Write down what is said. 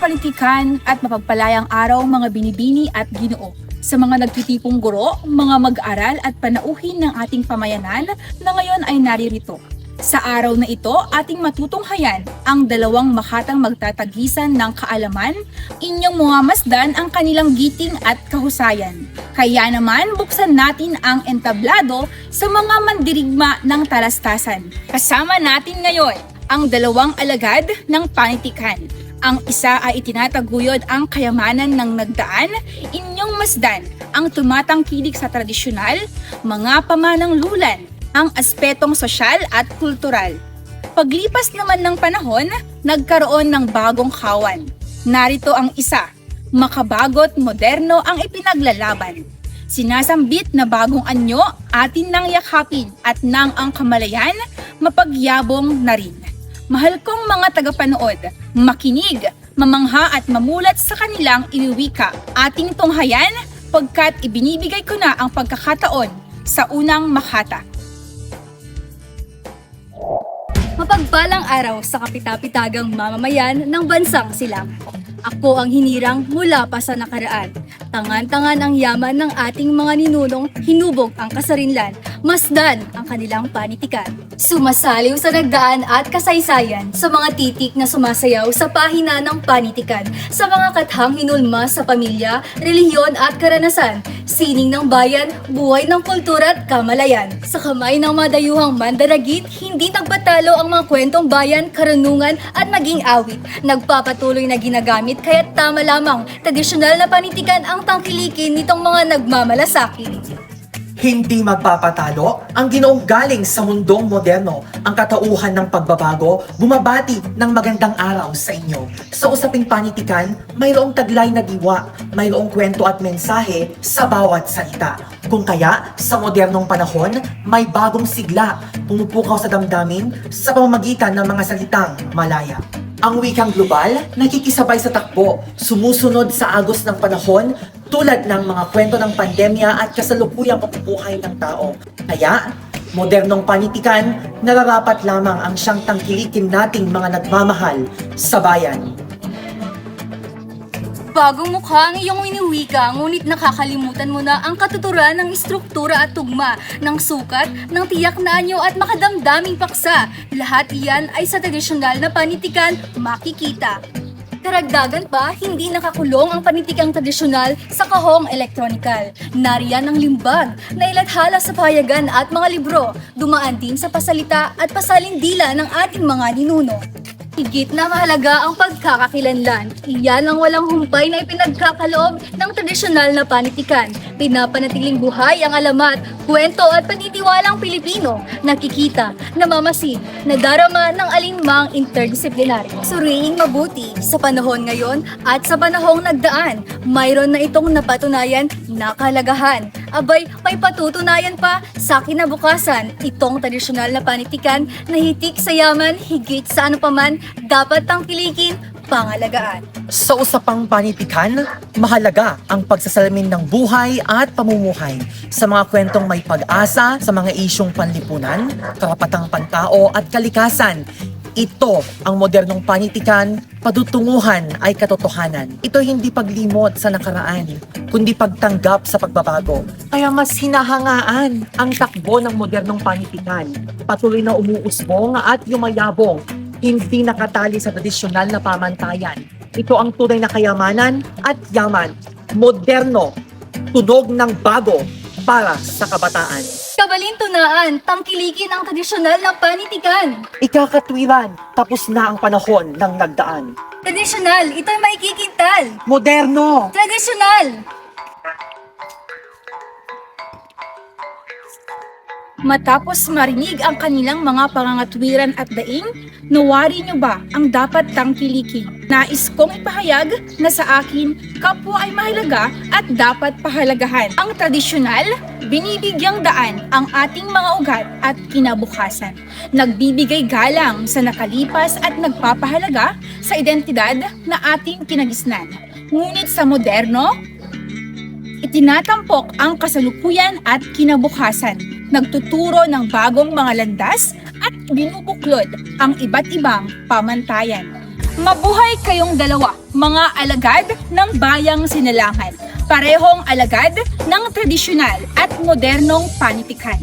panitikan at mapagpalayang araw mga binibini at ginoo sa mga nagtitipong guro, mga mag-aral at panauhin ng ating pamayanan na ngayon ay naririto. Sa araw na ito, ating matutunghayan ang dalawang makatang magtatagisan ng kaalaman, inyong mga masdan ang kanilang giting at kahusayan. Kaya naman, buksan natin ang entablado sa mga mandirigma ng talastasan. Kasama natin ngayon ang dalawang alagad ng panitikan. Ang isa ay itinataguyod ang kayamanan ng nagdaan, inyong masdan ang tumatangkilik sa tradisyonal, mga pamanang lulan, ang aspetong sosyal at kultural. Paglipas naman ng panahon, nagkaroon ng bagong kawan. Narito ang isa, makabagot moderno ang ipinaglalaban. Sinasambit na bagong anyo, atin nang yakapin at nang ang kamalayan, mapagyabong na rin. Mahal kong mga tagapanood, makinig, mamangha at mamulat sa kanilang iniwika. Ating tunghayan pagkat ibinibigay ko na ang pagkakataon sa unang makata. Mapagpalang araw sa kapitapitagang mamamayan ng bansang silang. Ako ang hinirang mula pa sa nakaraan. Tangan-tangan ang yaman ng ating mga ninunong hinubog ang kasarinlan, masdan ang kanilang panitikan. Sumasaliw sa nagdaan at kasaysayan sa mga titik na sumasayaw sa pahina ng panitikan, sa mga kathang hinulma sa pamilya, relihiyon at karanasan, sining ng bayan, buhay ng kultura at kamalayan. Sa kamay ng mga dayuhang mandaragit, hindi nagpatalo ang mga kwentong bayan, karunungan at maging awit. Nagpapatuloy na ginagamit kaya't tama lamang tradisyonal na panitikan ang tangkilikin nitong mga nagmamalasakit. Hindi magpapatalo ang ginoong galing sa mundong moderno ang katauhan ng pagbabago, bumabati ng magandang araw sa inyo. Sa usaping panitikan, mayroong taglay na diwa, mayroong kwento at mensahe sa bawat salita. Kung kaya, sa modernong panahon, may bagong sigla, pumupukaw sa damdamin sa pamamagitan ng mga salitang malaya. Ang wikang global, nakikisabay sa takbo, sumusunod sa agos ng panahon, tulad ng mga kwento ng pandemya at kasalukuyang pamumuhay ng tao. Kaya, modernong panitikan, nararapat lamang ang siyang tangkilikin nating mga nagmamahal sa bayan. Bagong mukha ang iyong winiwika, ngunit nakakalimutan mo na ang katuturan ng istruktura at tugma, ng sukat, ng tiyak na anyo at makadamdaming paksa. Lahat iyan ay sa tradisyonal na panitikan makikita. Karagdagan pa, hindi nakakulong ang panitikang tradisyonal sa kahong elektronikal. Nariyan ang limbag na ilathala sa payagan at mga libro, dumaan din sa pasalita at pasalindila ng ating mga ninuno. Higit na mahalaga ang pagkakakilanlan. Iyan ang walang humpay na ipinagkakaloob ng tradisyonal na panitikan. Pinapanatiling buhay ang alamat, kwento at paniniwalang Pilipino. Nakikita, namamasid, nadarama ng alinmang interdisciplinary. Suriing mabuti sa panahon ngayon at sa panahong nagdaan. Mayroon na itong napatunayan na kahalagahan. Abay, may patutunayan pa sa kinabukasan itong tradisyonal na panitikan na hitik sa yaman, higit sa ano paman, dapat tangkilikin, pangalagaan. Sa usapang panitikan, mahalaga ang pagsasalamin ng buhay at pamumuhay sa mga kwentong may pag-asa sa mga isyong panlipunan, karapatang pantao at kalikasan. Ito ang modernong panitikan, padutunguhan ay katotohanan. Ito hindi paglimot sa nakaraan, kundi pagtanggap sa pagbabago. Kaya mas hinahangaan ang takbo ng modernong panitikan. Patuloy na umuusbong at yumayabong, hindi nakatali sa tradisyonal na pamantayan. Ito ang tunay na kayamanan at yaman, moderno, tunog ng bago para sa kabataan. Kabalintunaan, tangkilikin ang tradisyonal na panitikan. Ikakatwiran, tapos na ang panahon ng nagdaan. Tradisyonal, ito'y maikikintal. Moderno! Tradisyonal! Matapos marinig ang kanilang mga pangangatwiran at daing, nawari niyo ba ang dapat tangkilikin? Nais kong ipahayag na sa akin, kapwa ay mahalaga at dapat pahalagahan. Ang tradisyonal, binibigyang daan ang ating mga ugat at kinabukasan. Nagbibigay galang sa nakalipas at nagpapahalaga sa identidad na ating kinagisnan. Ngunit sa moderno, Itinatampok ang kasalukuyan at kinabukasan, nagtuturo ng bagong mga landas at binubuklod ang iba't ibang pamantayan. Mabuhay kayong dalawa, mga alagad ng bayang sinalangan. Parehong alagad ng tradisyonal at modernong panitikan.